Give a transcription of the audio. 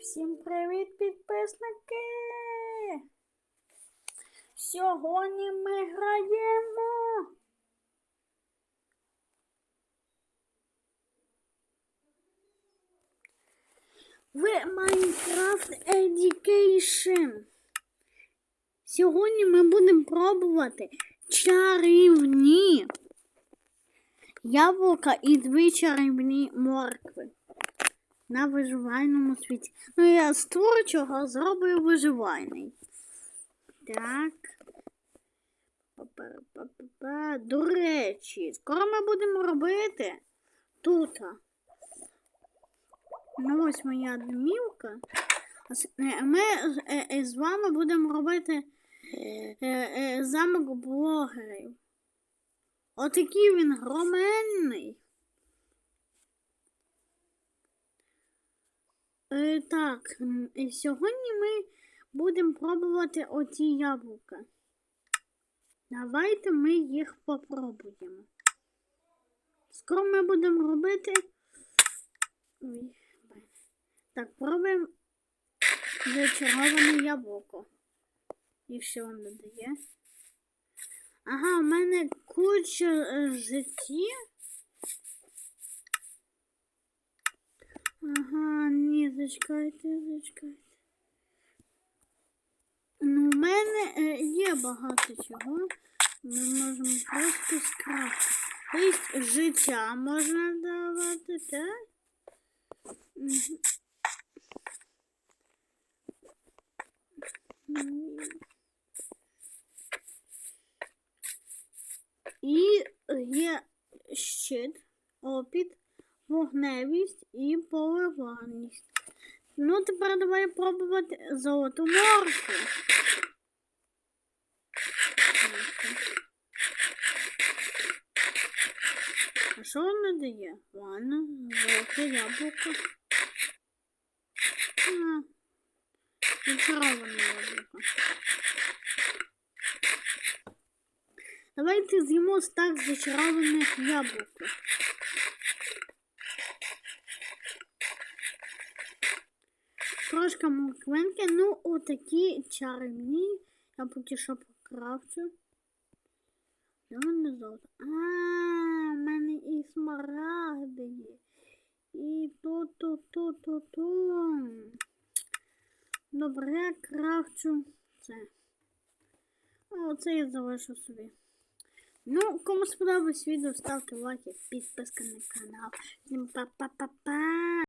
Всім привіт, підписники! Сьогодні ми граємо. В Minecraft Education. Сьогодні ми будемо пробувати чарівні яблука і дві чарівні моркви на виживальному світі. Ну, я з творчого зроблю виживальний. Так. До речі, скоро ми будемо робити тут. Ну, ось моя домівка. Е, Ми з- е, е, з вами будемо робити замок блогерів. Отакий він громенний. Так, і сьогодні ми будемо пробувати оці яблука. Давайте ми їх попробуємо. Скоро ми будемо робити. Ой, так, пробуємо зачароване яблуко. І що воно дає? Ага, у мене куча е, житті. Ага, зачекайте, зачекайте. Ну, у мене е, є багато чого. Ми можемо просто скрафтити. Тобто життя можна давати, так? І є щит, опіт, вогневість і поливаність. Ну, тепер давай пробувати золоту морку. А що воно дає? Ладно, золоте яблуко. Зачароване яблуко. Давайте з'їмо стак зачарованих яблук. Трошка морквинки, ну отакі чарівні. Я поки що покрафчу. Де мене золото? А, в мене і смарагди є. І тут. Добре, я крафчу це. Оце я залишу собі. Ну, кому сподобалось відео, ставте лайки, підписка на канал. Па-па-па-па.